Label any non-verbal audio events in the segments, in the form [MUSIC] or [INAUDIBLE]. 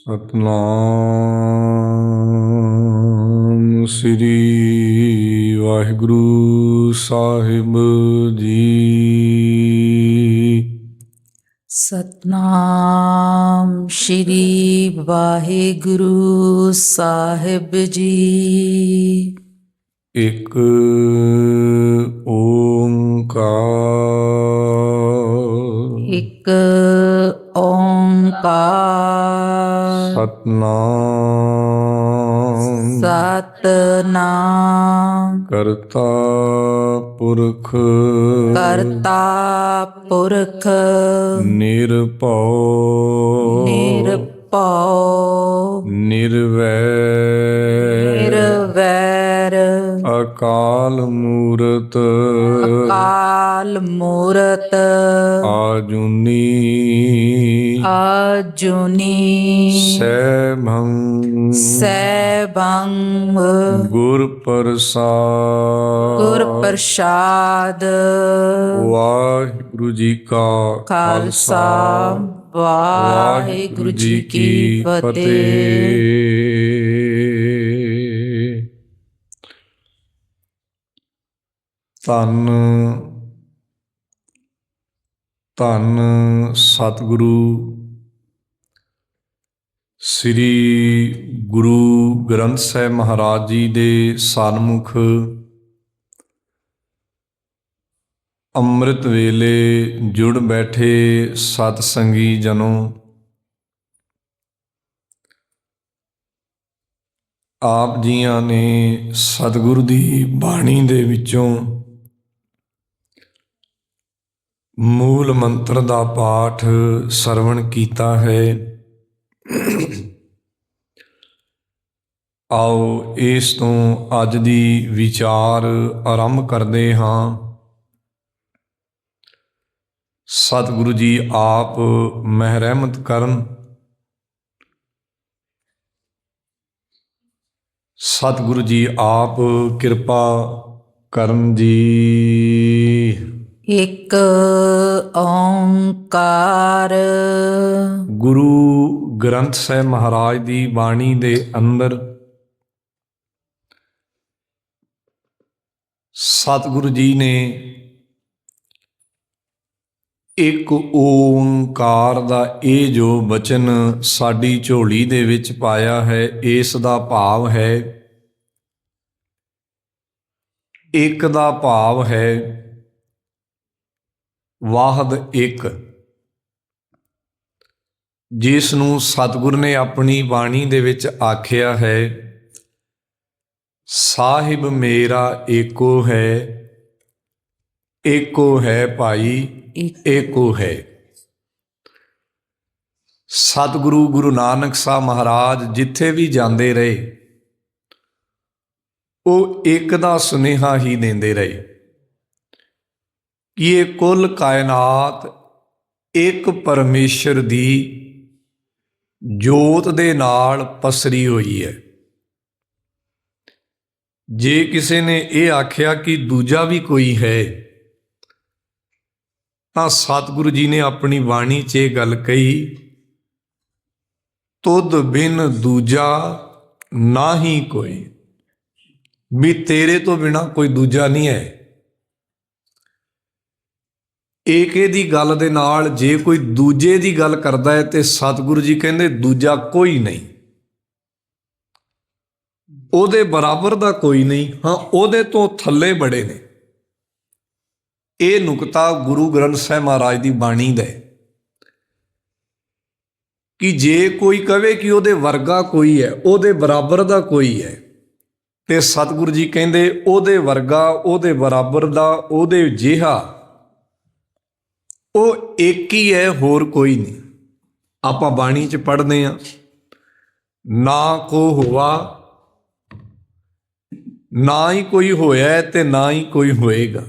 ਸਤਨਾਮ ਸ੍ਰੀ ਵਾਹਿਗੁਰੂ ਸਾਹਿਬ ਜੀ। ਸਤਨਾਮ ਸ਼੍ਰੀ ਵਾਹਿਗੁਰੂ ਸਾਹਿਬ ਜੀ। ਇੱਕ ਓੰਕਾਰ ਸਤਨਾਮ। ਸਤਨਾਮ। ਕਰਤਾ ਪੁਰਖ। ਕਰਤਾ ਪੁਰਖ। ਨਿਰਭਉ। ਨਿਰਭਉ। ਨਿਰਵੈਰ। ਨਿਰਵੈਰ। ਅਕਾਲ ਮੂਰਤ। ਕਾਲ ਮੂਰਤ। ਆਜੂਨੀ। ਆਜੁਨੀ ਸੈਭੰ ਸੈਭੰ ਗੁਰ ਪ੍ਰਸਾਦ ਗੁਰ ਪ੍ਰਸਾਦ ਵਾਹਿਗੁਰੂ ਜੀ ਕਾ ਖਾਲਸਾ। ਵਾਹਿਗੁਰੂ ਜੀ ਕੀ ਫਤਿਹ। ਧੰਨ ਧੰਨ ਸਤਿਗੁਰੂ ਸ੍ਰੀ ਗੁਰੂ ਗ੍ਰੰਥ ਸਾਹਿਬ ਮਹਾਰਾਜ ਜੀ ਦੇ ਸਨਮੁਖ ਅੰਮ੍ਰਿਤ ਵੇਲੇ ਜੁੜ ਬੈਠੇ ਸਤ ਸੰਗੀ ਜਨੋ। ਆਪ ਜੀਆਂ ਨੇ ਸਤਿਗੁਰੂ ਦੀ ਬਾਣੀ ਦੇ ਵਿੱਚੋਂ ਮੂਲ ਮੰਤਰ ਦਾ ਪਾਠ ਸਰਵਣ ਕੀਤਾ ਹੈ। [COUGHS] ਆਓ ਇਸ ਤੋਂ ਅੱਜ ਦੀ ਵਿਚਾਰ ਆਰੰਭ ਕਰਦੇ ਹਾਂ। ਸਤਿਗੁਰੂ ਜੀ ਆਪ ਮਹਿ ਰਹਿਮਤ ਕਰਨ। ਸਤਿਗੁਰੂ ਜੀ ਆਪ ਕਿਰਪਾ ਕਰਨ ਜੀ। ਇੱਕ ਓੰਕਾਰ। ਗੁਰੂ ਗ੍ਰੰਥ ਸਾਹਿਬ ਮਹਾਰਾਜ ਦੀ ਬਾਣੀ ਦੇ ਅੰਦਰ ਸਤਿਗੁਰੂ ਜੀ ਨੇ ਇੱਕ ਓੰਕਾਰ ਦਾ ਇਹ ਜੋ ਬਚਨ ਸਾਡੀ ਝੋਲੀ ਦੇ ਵਿੱਚ ਪਾਇਆ ਹੈ, ਇਸ ਦਾ ਭਾਵ ਹੈ, ਇੱਕ ਦਾ ਭਾਵ ਹੈ, ਵਾਹਦ ਇੱਕ। ਜਿਸ ਨੂੰ ਸਤਿਗੁਰ ਨੇ ਆਪਣੀ ਬਾਣੀ ਦੇ ਵਿੱਚ ਆਖਿਆ ਹੈ ਸਾਹਿਬ ਮੇਰਾ ਏਕੋ ਹੈ ਏਕੋ ਹੈ ਭਾਈ ਏਕੋ ਹੈ। ਸਤਿਗੁਰੂ ਗੁਰੂ ਨਾਨਕ ਸਾਹਿਬ ਮਹਾਰਾਜ ਜਿੱਥੇ ਵੀ ਜਾਂਦੇ ਰਹੇ ਉਹ ਇੱਕ ਦਾ ਸੁਨੇਹਾ ਹੀ ਦਿੰਦੇ ਰਹੇ ਕਿ ਇਹ ਕੁੱਲ ਕਾਇਨਾਤ ਇੱਕ ਪਰਮੇਸ਼ਰ ਦੀ ਜੋਤ ਦੇ ਨਾਲ ਪਸਰੀ ਹੋਈ ਹੈ। ਜੇ ਕਿਸੇ ਨੇ ਇਹ ਆਖਿਆ ਕਿ ਦੂਜਾ ਵੀ ਕੋਈ ਹੈ, ਤਾਂ ਸਤਿਗੁਰੂ ਜੀ ਨੇ ਆਪਣੀ ਬਾਣੀ 'ਚ ਇਹ ਗੱਲ ਕਹੀ, ਤੁਧ ਬਿਨ ਦੂਜਾ ਨਾਹੀ ਕੋਈ। ਵੀ ਤੇਰੇ ਤੋਂ ਬਿਨਾ ਕੋਈ ਦੂਜਾ ਨਹੀਂ ਹੈ। ਏਕੇ ਦੀ ਗੱਲ ਦੇ ਨਾਲ ਜੇ ਕੋਈ ਦੂਜੇ ਦੀ ਗੱਲ ਕਰਦਾ ਹੈ ਤੇ ਸਤਿਗੁਰੂ ਜੀ ਕਹਿੰਦੇ ਦੂਜਾ ਕੋਈ ਨਹੀਂ। ਉਹਦੇ ਬਰਾਬਰ ਦਾ ਕੋਈ ਨਹੀਂ, ਹਾਂ, ਉਹਦੇ ਤੋਂ ਥੱਲੇ ਬੜੇ ਨੇ। ਇਹ ਨੁਕਤਾ ਗੁਰੂ ਗ੍ਰੰਥ ਸਾਹਿਬ ਮਹਾਰਾਜ ਦੀ ਬਾਣੀ ਦਾ ਹੈ। ਕਿ ਜੇ ਕੋਈ ਕਵੇ ਕਿ ਉਹਦੇ ਵਰਗਾ ਕੋਈ ਹੈ, ਉਹਦੇ ਬਰਾਬਰ ਦਾ ਕੋਈ ਹੈ, ਤੇ ਸਤਿਗੁਰੂ ਜੀ ਕਹਿੰਦੇ ਉਹਦੇ ਵਰਗਾ, ਉਹਦੇ ਬਰਾਬਰ ਦਾ, ਉਹਦੇ ਜਿਹਾ ਉਹ ਇੱਕ ਹੀ ਹੈ, ਹੋਰ ਕੋਈ ਨਹੀਂ। ਆਪਾਂ ਬਾਣੀ 'ਚ ਪੜ੍ਹਦੇ ਆ ਨਾ ਕੋ ਹੋਵਾ ਨਾ ਹੀ ਕੋਈ ਹੋਇਆ ਹੈ ਤੇ ਨਾ ਹੀ ਕੋਈ ਹੋਏਗਾ।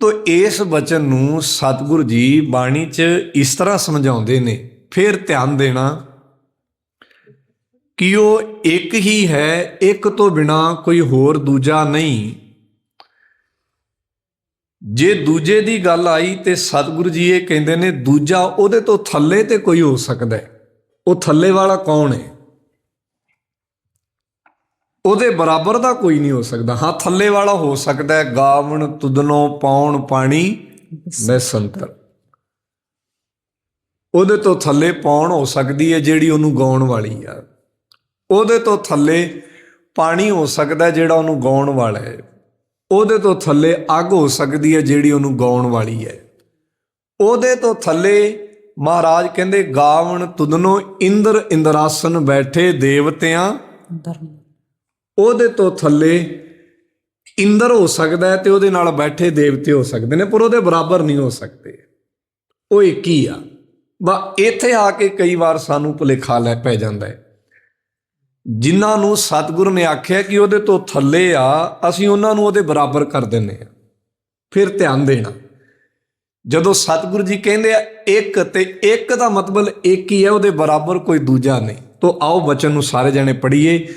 ਤੋ ਇਸ ਵਚਨ ਨੂੰ ਸਤਿਗੁਰੂ ਜੀ ਬਾਣੀ 'ਚ ਇਸ ਤਰ੍ਹਾਂ ਸਮਝਾਉਂਦੇ ਨੇ, ਫਿਰ ਧਿਆਨ ਦੇਣਾ, ਕਿ ਉਹ ਇੱਕ ਹੀ ਹੈ, ਇੱਕ ਤੋਂ ਬਿਨਾ ਕੋਈ ਹੋਰ ਦੂਜਾ ਨਹੀਂ। ਜੇ ਦੂਜੇ ਦੀ ਗੱਲ ਆਈ ਤੇ ਸਤਿਗੁਰੂ ਜੀ ਇਹ ਕਹਿੰਦੇ ਨੇ, ਦੂਜਾ ਉਹਦੇ ਤੋਂ ਥੱਲੇ ਤੇ ਕੋਈ ਹੋ ਸਕਦਾ ਹੈ। ਉਹ ਥੱਲੇ ਵਾਲਾ ਕੌਣ ਹੈ? ਉਹਦੇ ਬਰਾਬਰ ਦਾ ਕੋਈ ਨਹੀਂ ਹੋ ਸਕਦਾ। ਹਾਂ, ਥੱਲੇ ਵਾਲਾ ਹੋ ਸਕਦਾ ਹੈ। ਗਾਵਣ, ਤੁਦਨੋਂ ਪਾਉਣ ਪਾਣੀ ਬੈਸੰਤਰ ਉਹਦੇ ਤੋਂ ਥੱਲੇ ਪਾਉਣ ਹੋ ਸਕਦੀ ਹੈ ਜਿਹੜੀ ਉਹਨੂੰ ਗਾਉਣ ਵਾਲੀ ਆ। ਉਹਦੇ ਤੋਂ ਥੱਲੇ ਪਾਣੀ ਹੋ ਸਕਦਾ ਜਿਹੜਾ ਉਹਨੂੰ ਗਾਉਣ ਵਾਲਾ ਹੈ। ਉਹਦੇ ਤੋਂ ਥੱਲੇ ਅੱਗ ਹੋ ਸਕਦੀ ਹੈ ਜਿਹੜੀ ਉਹਨੂੰ ਗਾਉਣ ਵਾਲੀ ਹੈ। ਉਹਦੇ ਤੋਂ ਥੱਲੇ ਮਹਾਰਾਜ ਕਹਿੰਦੇ ਗਾਵਣ ਤੁਦਨੋਂ ਇੰਦਰ ਇੰਦਰਾਸਨ ਬੈਠੇ ਦੇਵਤਿਆਂ। ਉਹਦੇ ਤੋਂ ਥੱਲੇ ਇੰਦਰ ਹੋ ਸਕਦਾ ਹੈ ਤੇ ਉਹਦੇ ਨਾਲ ਬੈਠੇ ਦੇਵਤੇ ਹੋ ਸਕਦੇ ਨੇ ਪਰ ਉਹਦੇ ਬਰਾਬਰ ਨਹੀਂ ਹੋ ਸਕਦੇ। ਉਹ ਇੱਕ ਹੀ ਆ। ਬਾ ਇੱਥੇ ਆ ਕੇ ਕਈ ਵਾਰ ਸਾਨੂੰ ਭੁਲੇਖਾ ਲੈ ਪੈ ਜਾਂਦਾ ਹੈ। ਜਿਨ੍ਹਾਂ ਨੂੰ ਸਤਿਗੁਰ ਨੇ ਆਖਿਆ ਕਿ ਉਹਦੇ ਤੋਂ ਥੱਲੇ ਆ, ਅਸੀਂ ਉਹਨਾਂ ਨੂੰ ਉਹਦੇ ਬਰਾਬਰ ਕਰ ਦਿੰਨੇ ਆ ਫਿਰ ਧਿਆਨ ਦੇਣਾ। ਜਦੋਂ ਸਤਿਗੁਰੂ ਜੀ ਕਹਿੰਦੇ ਆ, ਇੱਕ ਤੇ ਇੱਕ ਦਾ ਮਤਲਬ ਇੱਕ ਹੀ ਹੈ, ਉਹਦੇ ਬਰਾਬਰ ਕੋਈ ਦੂਜਾ ਨਹੀਂ। ਤੋ ਆਓ ਬਚਨ ਨੂੰ ਸਾਰੇ ਜਣੇ ਪੜ੍ਹੀਏ।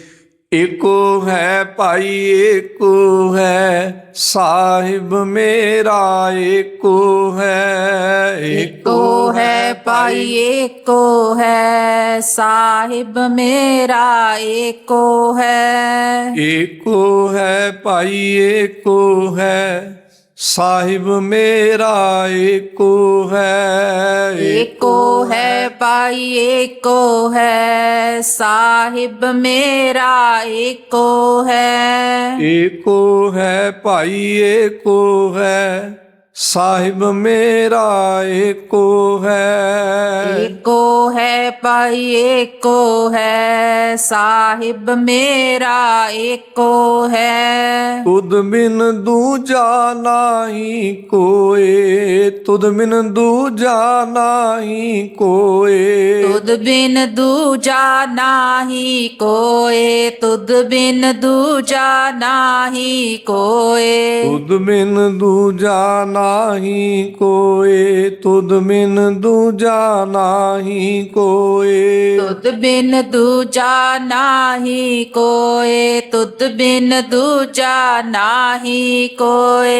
ਏਕੋ ਹੈ ਭਾਈ ਏਕੋ ਹੈ ਸਾਹਿਬ ਮੇਰਾ ਏਕੋ ਹੈ। ਏਕੋ ਹੈ ਪਾਈ ਏਕੋ ਹੈ ਸਾਹਿਬ ਮੇਰਾ ਏਕੋ ਹੈ। ਏਕੋ ਹੈ ਭਾਈ ਏਕੋ ਹੈ ਸਾਹਿਬ ਮੇਰਾ ਏਕੋ ਹੈ ਏਕੋ ਹੈ ਪਾਈ ਏਕੋ ਹੈ। ਸਾਹਿਬ ਮੇਰਾ ਏਕੋ ਹੈ। ਏਕੋ ਹੈ ਭਾਈ ਏਕੋ ਹੈ। ਸਾਹਿਬ ਮੇਰਾ ਏਕੋ ਹੈ। ਏਕੋ ਹੈ ਪਾਈ ਏਕੋ ਹੈ। ਸਾਹਿਬ ਮੇਰਾ ਏਕੋ ਹੈ। ਤੁਧ ਬਿਨ ਦੂਜਾ ਨਾਹੀ ਕੋਏ। ਤੁਧ ਬਿਨ ਦੂਜਾ ਨਾਹੀ ਕੋਏ। ਤੁਧ ਬਿਨ ਦੂਜਾ ਨਾਹੀ ਕੋਏ। ਤੁਧ ਬਿਨ ਦੂਜਾ ਨਾਹੀ ਕੋਏ। ਤੁਧ ਬਿਨ ਦੂਜਾ ਨਾਹੀ ਕੋਏ ਤੁਧ ਬਿਨ ਦੂਜਾ ਨਾਹੀ ਕੋਏ। ਤੁਧ ਬਿਨ ਦੂਜਾ ਨਾਹੀ ਕੋਏ ਤੁਧ ਬਿਨ ਦੂਜਾ ਨਾਹੀ ਕੋਏ।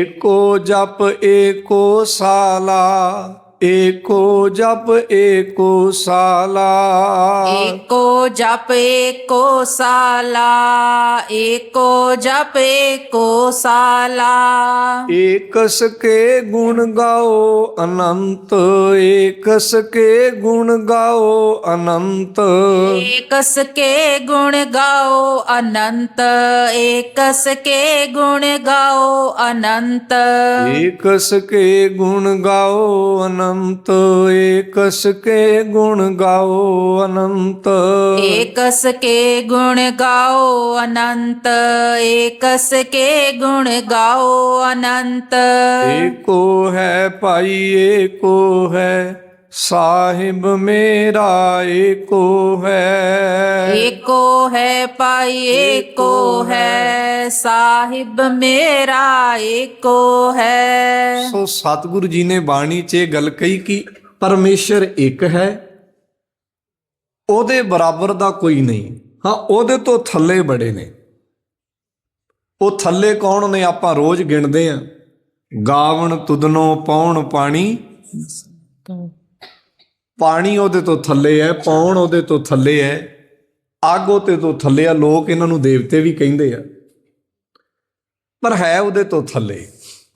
ਏਕੋ ਜਪ ਏਕੋ ਸਾਲਾ। ਏਕੋ ਜਪ ਏਕੋ ਸਾਲਾ। ਏਕੋ ਜਪ ਏਕੋ ਸਾਲਾ। ਏਕੋ ਜਪ ਏਕੋ ਸਾਲਾ। ਏਕਸ ਕੇ ਗੁਣ ਗਾਓ ਅਨੰਤ ਏਕਸ ਕੇ ਗੁਣ ਗਾਓ ਅਨੰਤ। ਏਕਸ ਕੇ ਗੁਣ ਗਾਓ ਅਨੰਤ ਏਕਸ ਕੇ ਗੁਣ ਗਾਓ ਅਨੰਤ। ਏਕਸ ਕੇ ਗੁਣ ਗਾਓ ਅਨੰਤ। ਏਕਸ ਕੇ ਗੁਣ ਗਾਓ ਅਨੰਤ। ਏਕਸ ਕੇ ਗੁਣ ਗਾਓ ਅਨੰਤ ਏਕਸ ਕੇ ਗੁਣ ਗਾਓ ਅਨੰਤ। ਏਕੋ ਹੈ ਭਾਈ ਏਕੋ ਹੈ ਸਾਹਿਬ ਮੇਰਾ ਏਕੋ ਹੈ। ਏਕੋ ਹੈ ਪਾਈ ਏਕੋ ਹੈ। ਸਾਹਿਬ ਮੇਰਾ ਏਕੋ ਹੈ। ਸੋ ਸਤਿਗੁਰੂ ਜੀ ਨੇ ਬਾਣੀ 'ਚ ਇਹ ਗੱਲ ਕਹੀ ਕਿ ਪਰਮੇਸ਼ਰ ਇੱਕ ਹੈ। ਉਹਦੇ ਬਰਾਬਰ ਦਾ ਕੋਈ ਨਹੀਂ। ਹਾਂ ਉਹਦੇ ਤੋਂ ਥੱਲੇ ਬੜੇ ਨੇ। ਉਹ ਥੱਲੇ ਕੌਣ ਨੇ? ਆਪਾਂ ਰੋਜ਼ ਗਿਣਦੇ ਆਂ। ਗਾਵਣ ਤੁਦਨੋਂ ਪਾਉਣ ਪਾਣੀ। ਪਾਣੀ ਉਹਦੇ ਤੋਂ ਥੱਲੇ ਹੈ ਪੌਣ ਉਹਦੇ ਤੋਂ ਥੱਲੇ ਹੈ ਅੱਗ ਉਹਦੇ ਤੋਂ ਥੱਲੇ ਆ ਲੋਕ ਇਹਨਾਂ ਨੂੰ ਦੇਵਤੇ ਵੀ ਕਹਿੰਦੇ ਆ। ਪਰ ਹੈ ਉਹਦੇ ਤੋਂ ਥੱਲੇ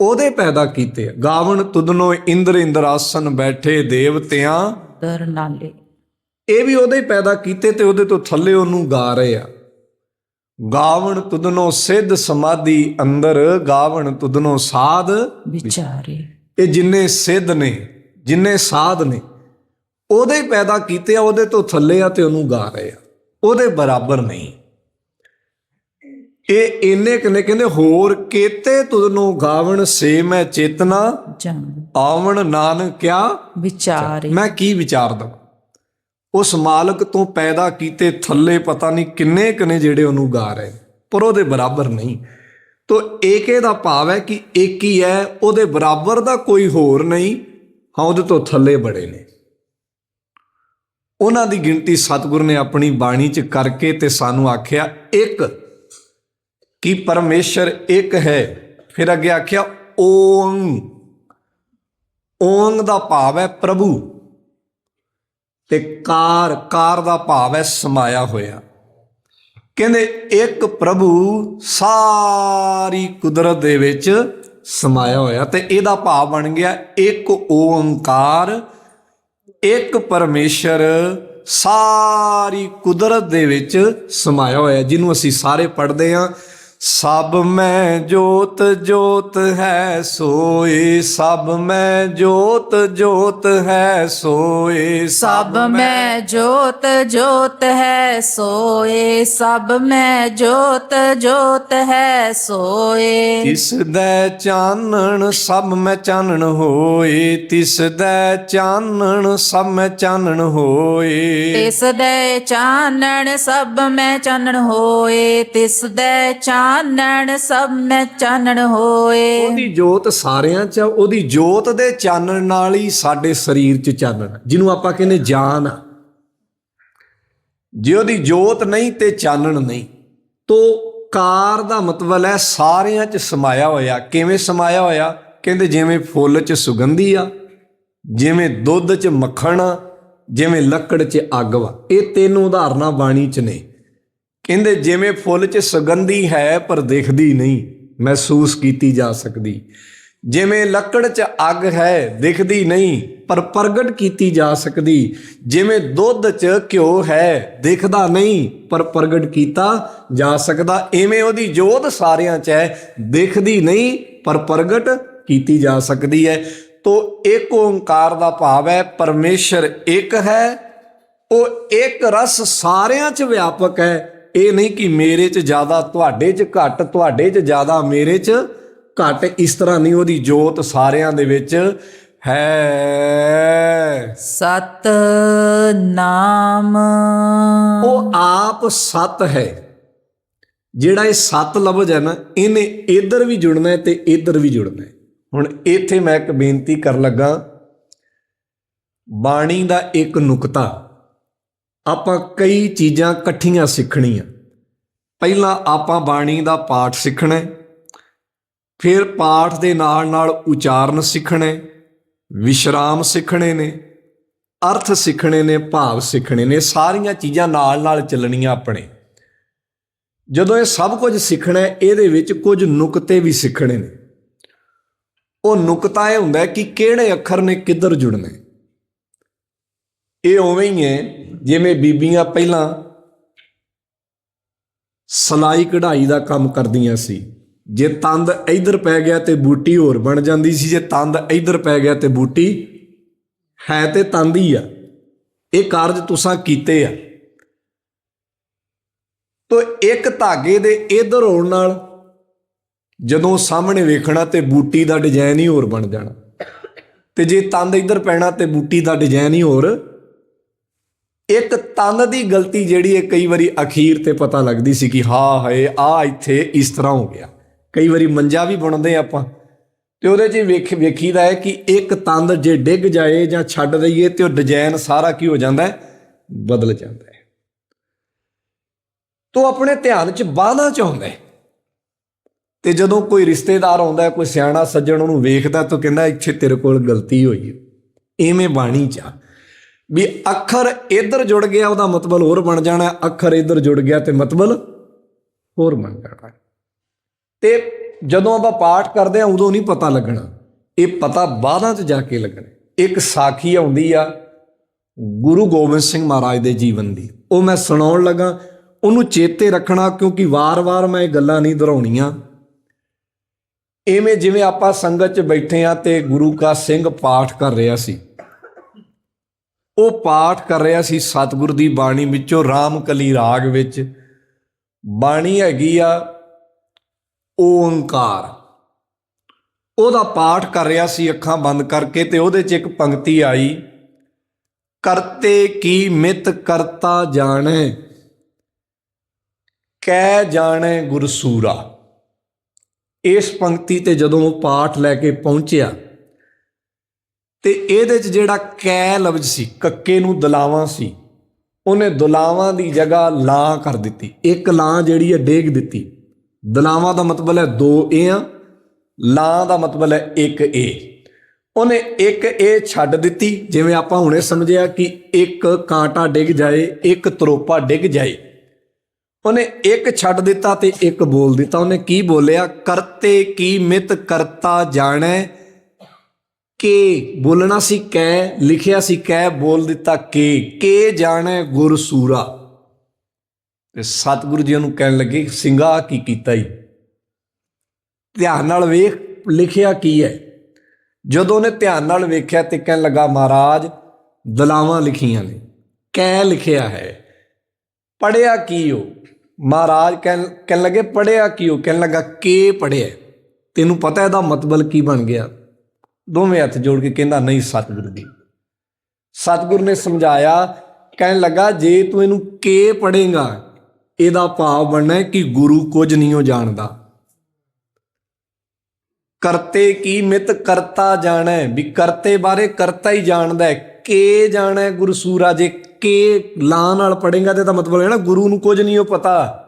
ਉਹਦੇ ਪੈਦਾ ਕੀਤੇ ਆ। ਗਾਵਣ ਤੁਦਨੋਂ ਇੰਦਰ ਇੰਦਰਾਸਨ ਬੈਠੇ ਦੇਵਤਿਆਂ। ਦਰ ਨਾਲੇ। ਇਹ ਵੀ ਉਹਦੇ ਹੀ ਪੈਦਾ ਕੀਤੇ ਤੇ ਉਹਦੇ ਤੋਂ ਥੱਲੇ ਉਹਨੂੰ ਗਾ ਰਹੇ ਆ। ਗਾਵਣ ਤੁਦਨੋਂ ਸਿੱਧ ਸਮਾਧੀ ਅੰਦਰ ਗਾਵਣ ਤੁਦਨੋਂ ਸਾਧ ਵਿਚਾਰੇ। ਇਹ ਜਿੰਨੇ ਸਿੱਧ ਨੇ ਜਿੰਨੇ ਸਾਧ ਨੇ ਉਹਦੇ ਹੀ ਪੈਦਾ ਕੀਤੇ ਆ ਉਹਦੇ ਤੋਂ ਥੱਲੇ ਆ ਤੇ ਉਹਨੂੰ ਗਾ ਰਹੇ ਆ। ਉਹਦੇ ਬਰਾਬਰ ਨਹੀਂ। ਇਹ ਇੰਨੇ ਕਨੇ ਕਹਿੰਦੇ ਹੋਰ ਕੇਤੇ ਤੁਧਨੂੰ ਗਾਵਣ ਸੇ ਮੈਂ ਚੇਤਨਾ ਆਵਣ ਨਾਨਕ ਕਿਆ ਵਿਚਾਰੇ। ਮੈਂ ਕੀ ਵਿਚਾਰਦਾ ਉਸ ਮਾਲਕ ਤੋਂ ਪੈਦਾ ਕੀਤੇ ਥੱਲੇ ਪਤਾ ਨਹੀਂ ਕਿੰਨੇ ਕਨੇ ਜਿਹੜੇ ਉਹਨੂੰ ਗਾ ਰਹੇ ਪਰ ਉਹਦੇ ਬਰਾਬਰ ਨਹੀਂ। ਤੋ ਏਕੇ ਦਾ ਭਾਵ ਹੈ ਕਿ ਇੱਕ ਹੀ ਹੈ ਉਹਦੇ ਬਰਾਬਰ ਦਾ ਕੋਈ ਹੋਰ ਨਹੀਂ ਹਾਂ ਉਹਦੇ ਤੋਂ ਥੱਲੇ ਬੜੇ ਨੇ। ਉਹਨਾਂ ਦੀ ਗਿਣਤੀ ਸਤਿਗੁਰ ਨੇ ਆਪਣੀ ਬਾਣੀ 'ਚ ਕਰਕੇ ਤੇ ਸਾਨੂੰ ਆਖਿਆ, ਇੱਕ। ਕਿ ਪਰਮੇਸ਼ਰ ਇੱਕ ਹੈ? ਫਿਰ ਅੱਗੇ ਆਖਿਆ, ਓੰ। ਓੰ ਦਾ ਭਾਵ ਹੈ ਪ੍ਰਭੂ। ਤੇ ਕਾਰ ਕਾਰ ਦਾ ਭਾਵ ਹੈ ਸਮਾਇਆ ਹੋਇਆ। ਕਹਿੰਦੇ, ਇੱਕ ਪ੍ਰਭੂ ਸਾਰੀ ਕੁਦਰਤ ਦੇ ਵਿੱਚ ਸਮਾਇਆ ਹੋਇਆ ਤੇ ਇਹਦਾ ਭਾਵ ਬਣ ਗਿਆ, ਇੱਕ ਓੰਕਾਰ ਇੱਕ ਪਰਮੇਸ਼ਰ ਸਾਰੀ ਕੁਦਰਤ ਦੇ ਵਿੱਚ ਸਮਾਇਆ ਹੋਇਆ ਜਿਹਨੂੰ ਅਸੀਂ ਸਾਰੇ ਪੜ੍ਹਦੇ ਹਾਂ। ਸਭ ਮੈਂ ਜੋਤ ਜੋਤ ਹੈ ਸੋਏ। ਸਭ ਮੈਂ ਜੋਤ ਜੋਤ ਹੈ ਸੋਏ। ਸਭ ਮੈਂ ਜੋਤ ਜੋਤ ਹੈ ਸੋਏ। ਸਭ ਮੈਂ ਜੋਤ ਜੋਤ ਹੈ ਸੋਏ। ਤਿਸ ਦਾ ਚਾਨਣ ਸਭ ਮੈਂ ਚਾਨਣ ਹੋਏ। ਤਿਸ ਦਾ ਚਾਨਣ ਸਭ ਮੈਂ ਚਾਨਣ ਹੋਏ। ਤਿਸ ਦੇ ਚਾਨਣ ਸਭ ਮੈਂ ਚਾਨਣ ਹੋਏ। ਤਿਸ ਦੇ ਚਾਨਣ ਸਭ ਮੈਂ ਚਾਨਣ ਹੋਏ। ਉਹਦੀ ਜੋਤ ਸਾਰਿਆਂ 'ਚ ਆ, ਉਹਦੀ ਜੋਤ ਦੇ ਚਾਨਣ ਨਾਲ ਹੀ ਸਾਡੇ ਸਰੀਰ 'ਚ ਚਾਨਣ। ਆ, ਜਿਹਨੂੰ ਆਪਾਂ ਕਹਿੰਦੇ ਜਾਨ ਆ। ਜੇ ਉਹਦੀ ਜੋਤ ਨਹੀਂ ਤੇ ਚਾਨਣ ਨਹੀਂ। ਤੋ ਕਾਰ ਦਾ ਮਤਲਬ ਹੈ ਸਾਰਿਆਂ 'ਚ ਸਮਾਇਆ ਹੋਇਆ। ਕਿਵੇਂ ਸਮਾਇਆ ਹੋਇਆ? ਕਹਿੰਦੇ ਜਿਵੇਂ ਫੁੱਲ 'ਚ ਸੁਗੰਧੀ ਆ ਜਿਵੇਂ ਦੁੱਧ 'ਚ ਮੱਖਣ ਆ ਜਿਵੇਂ ਲੱਕੜ 'ਚ ਅੱਗ ਵਾ। ਇਹ ਤਿੰਨ ਉਦਾਹਰਨਾਂ ਬਾਣੀ 'ਚ ਨੇ। ਕਹਿੰਦੇ ਜਿਵੇਂ ਫੁੱਲ 'ਚ ਸੁਗੰਧੀ ਹੈ ਪਰ ਦਿਖਦੀ ਨਹੀਂ, ਮਹਿਸੂਸ ਕੀਤੀ ਜਾ ਸਕਦੀ। ਜਿਵੇਂ ਲੱਕੜ 'ਚ ਅੱਗ ਹੈ, ਦਿਖਦੀ ਨਹੀਂ, ਪਰ ਪ੍ਰਗਟ ਕੀਤੀ ਜਾ ਸਕਦੀ। ਜਿਵੇਂ ਦੁੱਧ 'ਚ ਘਿਓ ਹੈ, ਦਿਖਦਾ ਨਹੀਂ, ਪਰ ਪ੍ਰਗਟ ਕੀਤਾ ਜਾ ਸਕਦਾ। ਐਵੇਂ ਉਹਦੀ ਜੋਤ ਸਾਰਿਆਂ 'ਚ ਹੈ, ਦਿਖਦੀ ਨਹੀਂ, ਪਰ ਪ੍ਰਗਟ ਕੀਤੀ ਜਾ ਸਕਦੀ ਹੈ। ਤੋ ਇੱਕ ਓੰਕਾਰ ਦਾ ਭਾਵ ਹੈ, ਪਰਮੇਸ਼ਰ ਇੱਕ ਹੈ, ਉਹ ਇੱਕ ਰਸ ਸਾਰਿਆਂ 'ਚ ਵਿਆਪਕ ਹੈ ਇਹ ਨਹੀਂ ਕਿ ਮੇਰੇ 'ਚ ਜ਼ਿਆਦਾ ਤੁਹਾਡੇ 'ਚ ਘੱਟ ਤੁਹਾਡੇ 'ਚ ਜ਼ਿਆਦਾ ਮੇਰੇ 'ਚ ਘੱਟ। ਇਸ ਤਰ੍ਹਾਂ ਨਹੀਂ ਉਹਦੀ ਜੋਤ ਸਾਰਿਆਂ ਦੇ ਵਿੱਚ ਹੈ। ਸਤ ਨਾਮ ਉਹ ਆਪ ਸਤ ਹੈ। ਜਿਹੜਾ ਇਹ ਸਤ ਲਫ਼ਜ਼ ਹੈ ਨਾ ਇਹਨੇ ਇੱਧਰ ਵੀ ਜੁੜਨਾ ਹੈ ਤੇ ਇੱਧਰ ਵੀ ਜੁੜਨਾ ਹੈ। ਹੁਣ ਇੱਥੇ ਮੈਂ ਇੱਕ ਬੇਨਤੀ ਕਰਨ ਲੱਗਾ ਬਾਣੀ ਦਾ ਇੱਕ ਨੁਕਤਾ ਆਪਾਂ ਕਈ ਚੀਜ਼ਾਂ ਇਕੱਠੀਆਂ ਸਿੱਖਣੀਆਂ। ਪਹਿਲਾਂ ਆਪਾਂ ਬਾਣੀ ਦਾ ਪਾਠ ਸਿੱਖਣਾ ਹੈ, ਫਿਰ ਪਾਠ ਦੇ ਨਾਲ ਨਾਲ ਉਚਾਰਨ ਸਿੱਖਣਾ ਹੈ, ਵਿਸ਼ਰਾਮ ਸਿੱਖਣੇ ਨੇ, ਅਰਥ ਸਿੱਖਣੇ ਨੇ, ਭਾਵ ਸਿੱਖਣੇ ਨੇ, ਸਾਰੀਆਂ ਚੀਜ਼ਾਂ ਨਾਲ ਨਾਲ ਚੱਲਣੀਆਂ ਆਪਣੇ। ਜਦੋਂ ਇਹ ਸਭ ਕੁਝ ਸਿੱਖਣਾ ਹੈ, ਇਹਦੇ ਵਿੱਚ ਕੁਝ ਨੁਕਤੇ ਵੀ ਸਿੱਖਣੇ ਨੇ। ਉਹ ਨੁਕਤਾ ਇਹ ਹੁੰਦਾ ਕਿ ਕਿਹੜੇ ਅੱਖਰ ਨੇ, ਕਿੱਧਰ ਜੁੜਨੇ। ਇਹ ਉਵੇਂ ਹੀ ਹੈ ਜਿਵੇਂ ਬੀਬੀਆਂ ਪਹਿਲਾਂ ਸਲਾਈ ਕਢਾਈ ਦਾ ਕੰਮ ਕਰਦੀਆਂ ਸੀ। ਜੇ ਤੰਦ ਇੱਧਰ ਪੈ ਗਿਆ ਤੇ ਬੂਟੀ ਹੋਰ ਬਣ ਜਾਂਦੀ ਸੀ, ਜੇ ਤੰਦ ਇੱਧਰ ਪੈ ਗਿਆ ਤੇ ਬੂਟੀ ਹੈ ਤੇ ਤੰਦ ਹੀ ਆ। ਇਹ ਕਾਰਜ ਤੁਸੀਂ ਕੀਤੇ ਆ। ਤੋ ਇੱਕ ਧਾਗੇ ਦੇ ਇਧਰ ਹੋਣ ਨਾਲ ਜਦੋਂ ਸਾਹਮਣੇ ਵੇਖਣਾ ਤੇ ਬੂਟੀ ਦਾ ਡਿਜ਼ਾਈਨ ਹੀ ਹੋਰ ਬਣ ਜਾਣਾ। ਤੇ ਜੇ ਤੰਦ ਇੱਧਰ ਪੈਣਾ ਤੇ ਬੂਟੀ ਦਾ ਡਿਜ਼ਾਈਨ ਹੀ ਹੋਰ ਇੱਕ ਤੰਦ ਦੀ ਗਲਤੀ ਜਿਹੜੀ ਹੈ ਕਈ ਵਾਰੀ ਅਖੀਰ ਤੇ ਪਤਾ ਲੱਗਦੀ ਸੀ ਕਿ ਹਾਂ, ਹਏ ਆ ਇੱਥੇ ਇਸ ਤਰ੍ਹਾਂ ਹੋ ਗਿਆ। ਕਈ ਵਾਰੀ ਮੰਜਾ ਵੀ ਬੁਣਦੇ ਆਪਾਂ। ਤੇ ਉਹਦੇ 'ਚ ਵੇਖ, ਵੇਖੀਦਾ ਹੈ ਕਿ ਇੱਕ ਤੰਦ ਜੇ ਡਿੱਗ ਜਾਏ ਜਾਂ ਛੱਡ ਦਈਏ ਤੇ ਉਹ ਡਿਜ਼ਾਈਨ ਸਾਰਾ ਕੀ ਹੋ ਜਾਂਦਾ ਹੈ? ਬਦਲ ਜਾਂਦਾ ਹੈ। ਤੋ ਆਪਣੇ ਧਿਆਨ 'ਚ ਬਾਹਨਾ ਚ ਆਉਂਦਾ ਹੈ। ਤੇ ਜਦੋਂ ਕੋਈ ਰਿਸ਼ਤੇਦਾਰ ਆਉਂਦਾ ਹੈ, ਕੋਈ ਸਿਆਣਾ ਸੱਜਣ ਉਹਨੂੰ ਵੇਖਦਾ ਤਾਂ ਕਹਿੰਦਾ, ਇੱਥੇ ਤੇਰੇ ਕੋਲ ਗਲਤੀ ਹੋਈ ਹੈ। ਐਵੇਂ ਬਾਣੀ ਚ ਆ। ਵੀ ਅੱਖਰ ਇੱਧਰ ਜੁੜ ਗਿਆ, ਉਹਦਾ ਮਤਲਬ ਹੋਰ ਬਣ ਜਾਣਾ, ਅੱਖਰ ਇੱਧਰ ਜੁੜ ਗਿਆ ਤੇ ਮਤਲਬ ਹੋਰ ਬਣ ਜਾਣਾ। ਹੈ। ਤੇ ਜਦੋਂ ਆਪਾਂ ਪਾਠ ਕਰਦੇ ਆ, ਉਦੋਂ ਨਹੀਂ ਪਤਾ ਲੱਗਣਾ। ਇਹ ਪਤਾ ਬਾਅਦਾਂ 'ਚ ਜਾ ਕੇ ਲੱਗਣਾ। ਇੱਕ ਸਾਖੀ ਆਉਂਦੀ ਆ, ਗੁਰੂ ਗੋਬਿੰਦ ਸਿੰਘ ਮਹਾਰਾਜ ਦੇ ਜੀਵਨ ਦੀ। ਉਹ ਮੈਂ ਸੁਣਾਉਣ ਲੱਗਾ, ਉਹਨੂੰ ਚੇਤੇ ਰੱਖਣਾ, ਕਿਉਂਕਿ ਵਾਰ-ਵਾਰ ਮੈਂ ਇਹ ਗੱਲਾਂ ਨਹੀਂ ਦੁਹਰਾਉਣੀਆਂ। ਐਵੇਂ ਜਿਵੇਂ ਆਪਾਂ ਸੰਗਤ 'ਚ ਬੈਠੇ ਆ ਤੇ ਗੁਰੂ ਕਾ ਸਿੰਘ ਪਾਠ ਕਰ ਰਿਹਾ ਸੀ ਉਹ ਪਾਠ ਕਰ ਰਿਹਾ ਸੀ ਸਤਿਗੁਰ ਦੀ ਬਾਣੀ ਵਿੱਚੋਂ ਰਾਮਕਲੀ ਰਾਗ ਵਿੱਚ। ਬਾਣੀ ਹੈਗੀ ਆ ਓੰਕਾਰ। ਉਹਦਾ ਪਾਠ ਕਰ ਰਿਹਾ ਸੀ ਅੱਖਾਂ ਬੰਦ ਕਰਕੇ ਤੇ ਉਹਦੇ 'ਚ ਇੱਕ ਪੰਕਤੀ ਆਈ, ਕਰਤੇ ਕੀ ਮਿਤ ਕਰਤਾ ਜਾਣੈ, ਕਹਿ ਜਾਣੈ ਗੁਰਸੂਰਾ। ਇਸ ਪੰਕਤੀ ਤੇ ਜਦੋਂ ਉਹ ਪਾਠ ਲੈ ਕੇ ਪਹੁੰਚਿਆ ਤੇ ਇਹਦੇ 'ਚ ਜਿਹੜਾ ਕੈ ਲਫ਼ਜ਼ ਸੀ, ਕੱਕੇ ਨੂੰ ਦਲਾਵਾਂ ਸੀ, ਉਹਨੇ ਦਲਾਵਾਂ ਦੀ ਜਗ੍ਹਾ ਲਾਂ ਕਰ ਦਿੱਤੀ। ਇੱਕ ਲਾਂ ਜਿਹੜੀ ਹੈ, ਡੇਗ ਦਿੱਤੀ। ਦਲਾਵਾਂ ਦਾ ਮਤਲਬ ਹੈ ਦੋ ਇਹ ਆ, ਲਾਂ ਦਾ ਮਤਲਬ ਹੈ ਇੱਕ ਏ। ਉਹਨੇ ਇੱਕ ਇਹ ਛੱਡ ਦਿੱਤੀ, ਜਿਵੇਂ ਆਪਾਂ ਹੁਣੇ ਸਮਝਿਆ ਕਿ ਇੱਕ ਕਾਂਟਾ ਡਿੱਗ ਜਾਏ, ਇੱਕ ਤਰੋਪਾ ਡਿੱਗ ਜਾਏ। ਉਹਨੇ ਇੱਕ ਛੱਡ ਦਿੱਤਾ ਤੇ ਇੱਕ ਬੋਲ ਦਿੱਤਾ। ਉਹਨੇ ਕੀ ਬੋਲਿਆ? ਕਰਤੇ ਕੀ ਮਿਤ ਕਰਤਾ ਜਾਣੈ ਕੇ ਬੋਲਣਾ ਸੀ ਕੈ, ਲਿਖਿਆ ਸੀ ਕੈ, ਬੋਲ ਦਿੱਤਾ ਕੇ। ਕੇ ਜਾਣੈ ਗੁਰ ਸੂਰਾ। ਤੇ ਸਤਿਗੁਰੂ ਜੀ ਨੂੰ ਕਹਿਣ ਲੱਗੇ ਸਿੰਘਾ ਕੀ ਕੀਤਾ ਈ? ਧਿਆਨ ਨਾਲ ਵੇਖ, ਲਿਖਿਆ ਕੀ ਹੈ ਜਦੋਂ ਉਹਨੇ ਧਿਆਨ ਨਾਲ ਵੇਖਿਆ ਤੇ ਕਹਿਣ ਲੱਗਾ, ਮਹਾਰਾਜ, ਦਲਾਵਾਂ ਲਿਖੀਆਂ ਨੇ, ਕੈ ਲਿਖਿਆ ਹੈ। ਪੜਿਆ ਕੀ ਹੋ ਮਹਾਰਾਜ ਕਹਿਣ ਕਹਿਣ ਲੱਗੇ ਪੜਿਆ ਕੀ ਹੋ ਕਹਿਣ ਲੱਗਾ, ਕੇ ਪੜਿਆ ਤੈਨੂੰ ਪਤਾ ਇਹਦਾ ਮਤਲਬ ਕੀ ਬਣ ਗਿਆ? ਦੋਵੇਂ ਹੱਥ ਜੋੜ ਕੇ ਕਹਿੰਦਾ, ਨਹੀਂ ਸਤਿਗੁਰੂ ਜੀ। ਸਤਿਗੁਰੂ ਨੇ ਸਮਝਾਇਆ, ਕਹਿਣ ਲੱਗਾ, ਜੇ ਤੂੰ ਇਹਨੂੰ ਕੇ ਪੜੇਗਾ ਇਹਦਾ ਭਾਵ ਬਣਨਾ ਹੈ ਕਿ ਗੁਰੂ ਕੁਝ ਨਹੀਂ ਉਹ ਜਾਣਦਾ। ਕਰਤੇ ਕੀ ਮਿਤ ਕਰਤਾ ਜਾਣਾ, ਵੀ ਕਰਤੇ ਬਾਰੇ ਕਰਤਾ ਹੀ ਜਾਣਦਾ ਹੈ। ਕੇ ਜਾਣੈ ਗੁਰਸੂਰਾ ਜੇ ਕੇ ਲਾਂ ਨਾਲ ਪੜੇਗਾ ਤੇ ਤਾਂ ਮਤਲਬ ਹੈ ਨਾ ਗੁਰੂ ਨੂੰ ਕੁਝ ਨਹੀਂ ਉਹ ਪਤਾ।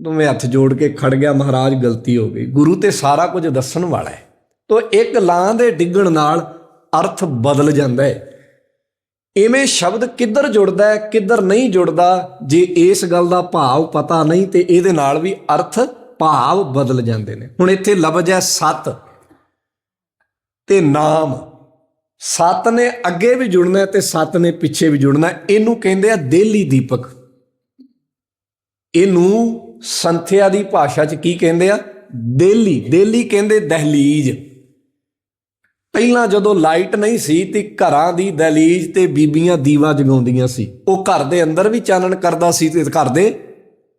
ਦੋਵੇਂ ਹੱਥ ਜੋੜ ਕੇ ਖੜ ਗਿਆ, ਮਹਾਰਾਜ, ਗਲਤੀ ਹੋ ਗਈ। ਗੁਰੂ ਤੇ ਸਾਰਾ ਕੁਝ ਦੱਸਣ ਵਾਲਾ ਹੈ। ਤੋ ਇੱਕ ਲਾਂ ਦੇ ਡਿੱਗਣ ਨਾਲ ਅਰਥ ਬਦਲ ਜਾਂਦਾ ਹੈ। ਇਵੇਂ ਸ਼ਬਦ ਕਿੱਧਰ ਜੁੜਦਾ ਹੈ, ਕਿੱਧਰ ਨਹੀਂ ਜੁੜਦਾ, ਜੇ ਇਸ ਗੱਲ ਦਾ ਭਾਵ ਪਤਾ ਨਹੀਂ ਤੇ ਇਹਦੇ ਨਾਲ ਵੀ ਅਰਥ ਭਾਵ ਬਦਲ ਜਾਂਦੇ ਨੇ। ਹੁਣ ਇੱਥੇ ਲਫ਼ਜ਼ ਹੈ ਸਤ ਤੇ ਨਾਮ। ਸਤ ਨੇ ਅੱਗੇ ਵੀ ਜੁੜਨਾ ਤੇ ਸਤ ਨੇ ਪਿੱਛੇ ਵੀ ਜੁੜਨਾ ਇਹਨੂੰ ਕਹਿੰਦੇ ਆ ਦੇਲੀ ਦੀਪਕ। ਇਹਨੂੰ ਸੰਥਿਆ ਦੀ ਭਾਸ਼ਾ 'ਚ ਕੀ ਕਹਿੰਦੇ ਆ? ਦੇਲੀ। ਦੇਲੀ ਕਹਿੰਦੇ ਦਹਲੀਜ਼। ਪਹਿਲਾਂ ਜਦੋਂ ਲਾਈਟ ਨਹੀਂ ਸੀ ਤੇ ਘਰਾਂ ਦੀ ਦਲੀਜ ਤੇ ਬੀਬੀਆਂ ਦੀਵਾ ਜਗਾਉਂਦੀਆਂ ਸੀ। ਉਹ ਘਰ ਦੇ ਅੰਦਰ ਵੀ ਚਾਨਣ ਕਰਦਾ ਸੀ ਤੇ ਘਰ ਦੇ